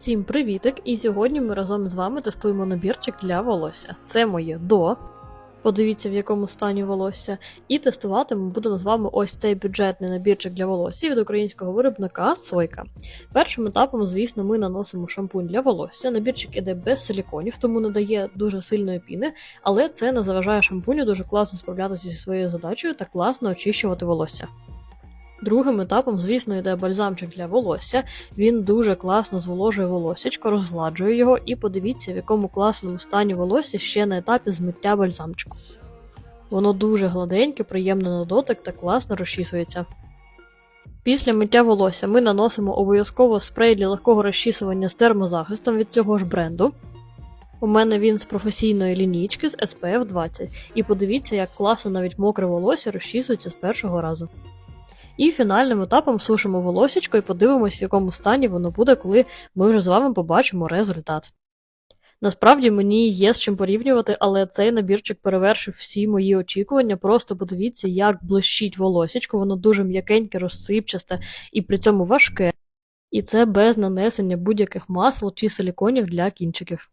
Всім привітик! І сьогодні ми разом з вами тестуємо набірчик для волосся. Це моє до. Подивіться, в якому стані волосся. І тестувати ми будемо з вами ось цей бюджетний набірчик для волосся від українського виробника Сойка. Першим етапом, звісно, ми наносимо шампунь для волосся. Набірчик іде без силіконів, тому не дає дуже сильної піни, але це не заважає шампуню дуже класно справлятися зі своєю задачею та класно очищувати волосся. Другим етапом, звісно, йде бальзамчик для волосся. Він дуже класно зволожує волоссячко, розгладжує його, і подивіться, в якому класному стані волосся ще на етапі змиття бальзамчику. Воно дуже гладеньке, приємне на дотик та класно розчісується. Після миття волосся ми наносимо обов'язково спрей для легкого розчісування з термозахистом від цього ж бренду. У мене він з професійної лінійки з SPF 20. І подивіться, як класно навіть мокре волосся розчісується з першого разу. І фінальним етапом сушимо волосечко і подивимось, в якому стані воно буде, коли ми вже з вами побачимо результат. Насправді мені є з чим порівнювати, але цей набірчик перевершив всі мої очікування. Просто подивіться, як блищить волосечко, воно дуже м'якеньке, розсипчасте і при цьому важке. І це без нанесення будь-яких масел чи силіконів для кінчиків.